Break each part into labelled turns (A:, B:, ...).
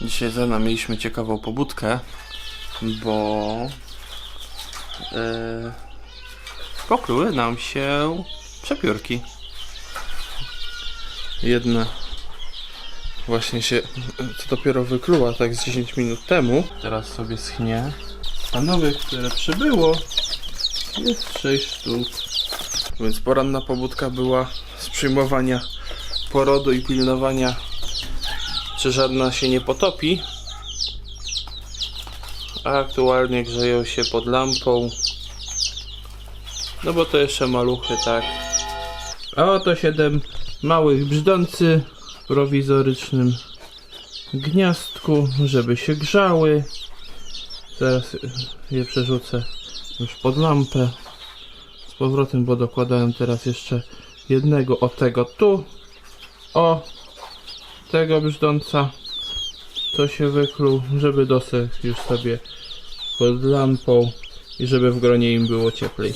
A: Dzisiaj z Lena mieliśmy ciekawą pobudkę, bo yy, pokryły nam się przepiórki. Jedna właśnie się co dopiero wykluła tak z 10 minut temu. Teraz sobie schnie. A nowych, które przybyło jest 6 sztuk. Więc poranna pobudka była z przyjmowania porodu i pilnowania czy żadna się nie potopi. Aktualnie grzeją się pod lampą. No bo to jeszcze maluchy, tak. A oto siedem małych brzdący w prowizorycznym gniazdku, żeby się grzały. Zaraz je przerzucę już pod lampę. Z powrotem, bo dokładałem teraz jeszcze jednego o tego tu. O, tego brzdąca, co się wykluł, żeby dosechł już sobie pod lampą i żeby w gronie im było cieplej.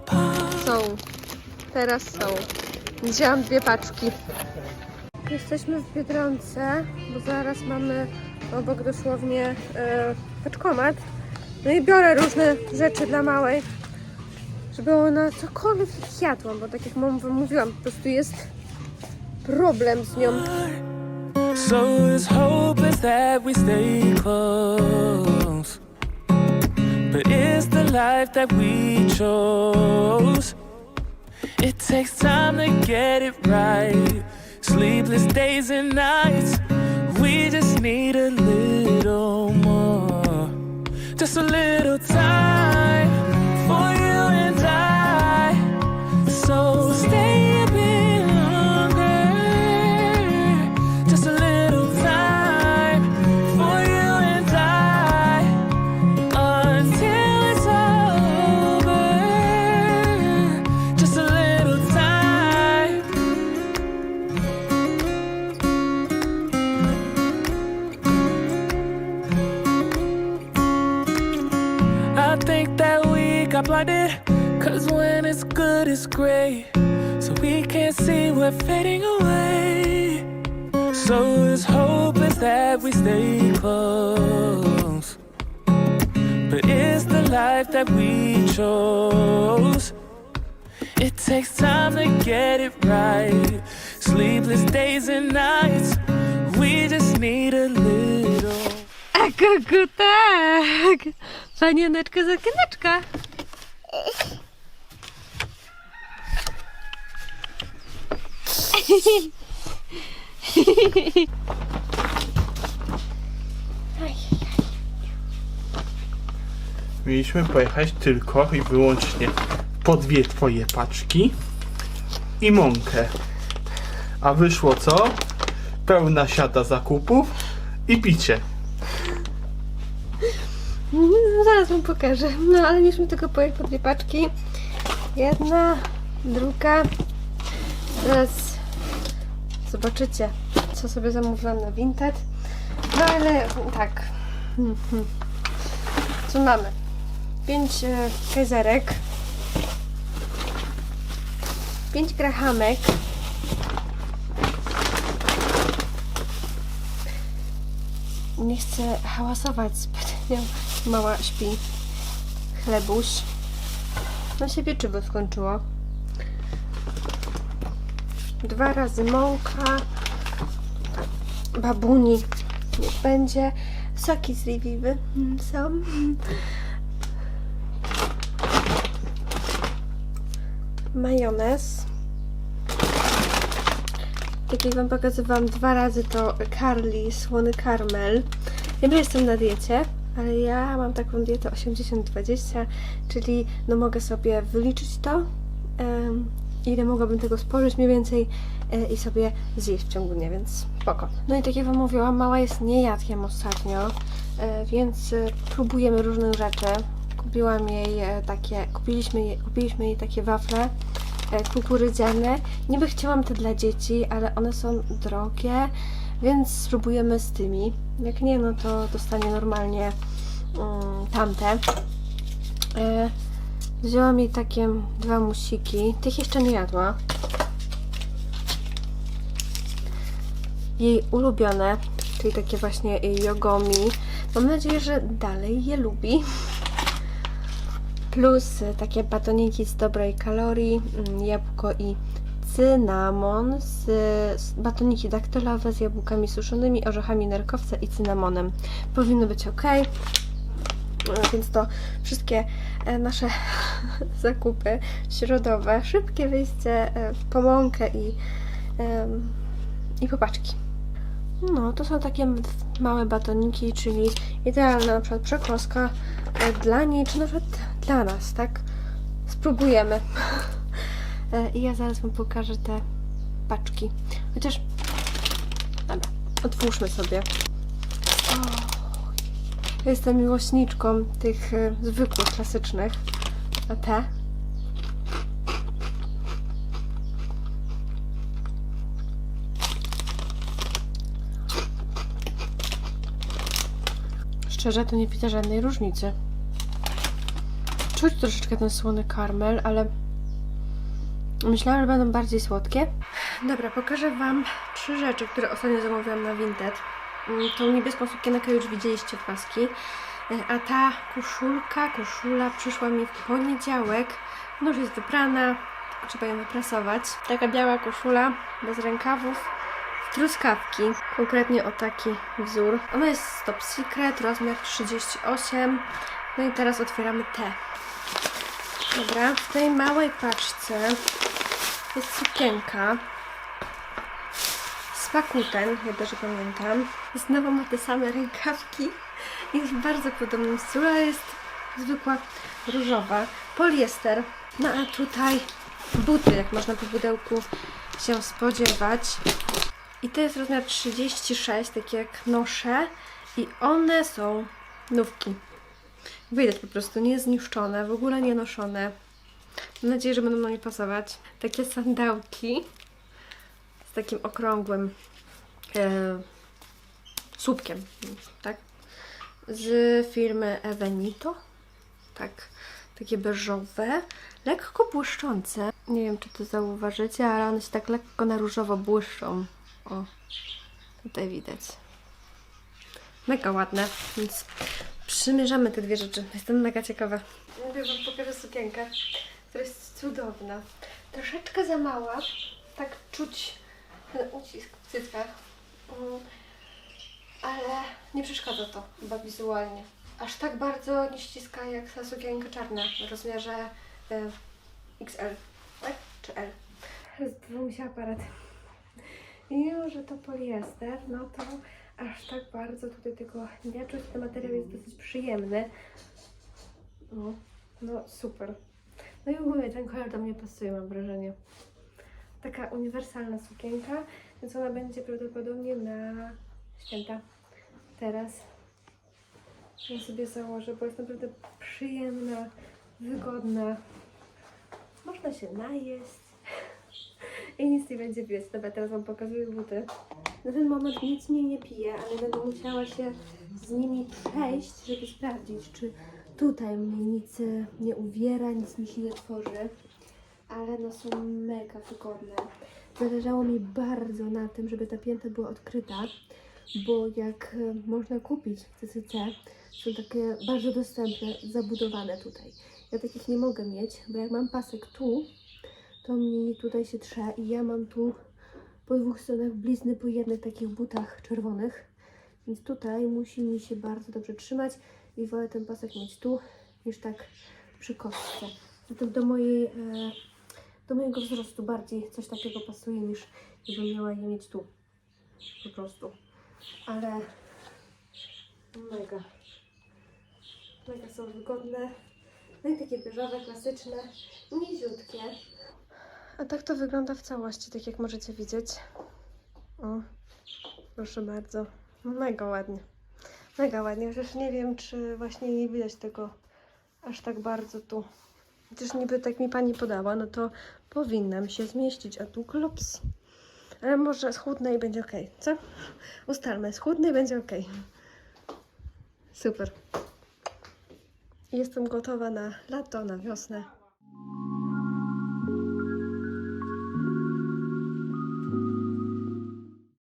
B: to.
C: Są. Teraz są. Wzięłam dwie paczki. Jesteśmy w Biedronce, bo zaraz mamy obok dosłownie e, paczkomat. No i biorę różne rzeczy dla małej, żeby ona cokolwiek jadła, bo tak jak mam wam mówiłam, po prostu jest problem z nią.
B: So his hope is that we stay close. But it's the life that we chose. It takes time to get it right. Sleepless days and nights. We just need a little Cause when it's good, it's great. So we can't see we're fading away. So his hope is that we stay close. But it's the life that we chose. It takes time to get it right. Sleepless days and nights. We just need a little.
C: A kogo tak? Panieneczka zakieneczka.
A: Mieliśmy pojechać tylko i wyłącznie po dwie twoje paczki i mąkę. A wyszło co? Pełna siata zakupów i picie.
C: No, zaraz wam pokażę. No ale mieliśmy tylko pojechać po dwie paczki. Jedna, druga. Teraz zobaczycie, co sobie zamówiłam na Vinted. No ale tak. Mhm. Co mamy? Pięć e, kajzerek. Pięć grahamek. Nie chcę hałasować zbytnio. Mała śpi. Chlebuś. No się pieczywo skończyło. Dwa razy mąka. Babuni. Niech będzie. Soki z Liwiwy mm, są. Majonez. Tak jak Wam pokazywałam dwa razy to Carly słony karmel. Że jestem na diecie, ale ja mam taką dietę 80-20, czyli no mogę sobie wyliczyć to, ile mogłabym tego spożyć mniej więcej e, i sobie zjeść w ciągu dnia, więc spoko. No i tak jak Wam mówiłam, mała jest niejadkiem ostatnio, e, więc e, próbujemy różnych rzeczy. Kupiłam jej e, takie, kupiliśmy jej, kupiliśmy jej takie wafle e, kukurydziane. Niby chciałam te dla dzieci, ale one są drogie, więc spróbujemy z tymi. Jak nie, no to dostanie normalnie mm, tamte. E, wzięłam jej takie dwa musiki. Tych jeszcze nie jadła. Jej ulubione, czyli takie właśnie jogomi. Mam nadzieję, że dalej je lubi. Plus takie batoniki z dobrej kalorii, mm, jabłko i cynamon, z, z batoniki daktylowe z jabłkami suszonymi, orzechami nerkowca i cynamonem. Powinno być ok. E, Więc to wszystkie e, nasze zakupy środowe, szybkie wyjście e, po mąkę i, i popaczki. No, to są takie małe batoniki, czyli idealna na przykład przekąska dla niej, czy nawet dla nas, tak? Spróbujemy. I ja zaraz Wam pokażę te paczki. Chociaż... Dobra, otwórzmy sobie. O, ja jestem miłośniczką tych e, zwykłych, klasycznych. A te? Szczerze, to nie widzę żadnej różnicy. Czuć troszeczkę ten słony karmel, ale myślałam, że będą bardziej słodkie. Dobra, pokażę Wam trzy rzeczy, które ostatnio zamówiłam na Vinted. Mm, Tą niebieską sukienkę już widzieliście w paski. E, A ta koszulka, koszula przyszła mi w poniedziałek. No już jest wyprana, trzeba ją wyprasować. Taka biała koszula, bez rękawów, w truskawki. Konkretnie o taki wzór. Ona jest Top Secret, rozmiar 38. No i teraz otwieramy te. Dobra, w tej małej paczce jest sukienka z Pakuten, ja dobrze pamiętam. Znowu ma te same rękawki. Jest w bardzo podobnym stylu, ale jest zwykła różowa. Poliester. No a tutaj buty, jak można po pudełku się spodziewać. I to jest rozmiar 36, takie jak noszę. I one są nówki. Widać po prostu, nie zniszczone, w ogóle nie noszone. Mam nadzieję, że będą na mnie pasować. Takie sandałki takim okrągłym e, słupkiem, tak? Z firmy Evenito. Tak, takie beżowe, lekko błyszczące. Nie wiem, czy to zauważycie, ale one się tak lekko na różowo błyszczą. O, tutaj widać. Mega ładne, więc przymierzamy te dwie rzeczy. Jestem mega ciekawa. Mówię Wam pokażę sukienkę, która jest cudowna. Troszeczkę za mała, tak czuć ten ucisk w cyckach. Mm, ale nie przeszkadza to chyba wizualnie. Aż tak bardzo nie ściska jak ta sukienka czarna w rozmiarze e, XL, tak? Czy L? Zdecydował się aparat. Mimo, że to poliester, no to aż tak bardzo tutaj tego nie czuć. Ten materiał jest dosyć przyjemny. No, no super. No i ogólnie ten kolor do mnie pasuje, mam wrażenie. Taka uniwersalna sukienka, więc ona będzie prawdopodobnie na święta. Teraz ja sobie założę, bo jest naprawdę przyjemna, wygodna. Można się najeść i nic nie będzie widać. Dobra, teraz Wam pokazuję buty. Na ten moment nic mnie nie pije, ale będę musiała się z nimi przejść, żeby sprawdzić, czy tutaj mnie nic e, nie uwiera, nic mi się nie tworzy. Ale no są mega wygodne. Zależało mi bardzo na tym, żeby ta pięta była odkryta, bo jak e, można kupić w CCC, są takie bardzo dostępne, zabudowane tutaj. Ja takich nie mogę mieć, bo jak mam pasek tu, to mi tutaj się trze i ja mam tu po dwóch stronach blizny po jednych takich butach czerwonych. Więc tutaj musi mi się bardzo dobrze trzymać i wolę ten pasek mieć tu niż tak przy kostce. Zatem do mojej, e, do mojego wzrostu bardziej coś takiego pasuje niż jakbym miała je mieć tu. Po prostu. Ale mega. Mega są wygodne. No i takie beżowe, klasyczne, niziutkie. A tak to wygląda w całości, tak jak możecie widzieć. O, proszę bardzo. No mega ładnie. Mega ładnie, chociaż nie wiem, czy właśnie nie widać tego aż tak bardzo tu. Chociaż niby tak mi pani podała, no to powinnam się zmieścić, a tu klops. Ale może schudnę i będzie ok, co? Ustalmy, schudnę i będzie ok. Super. Jestem gotowa na lato, na wiosnę.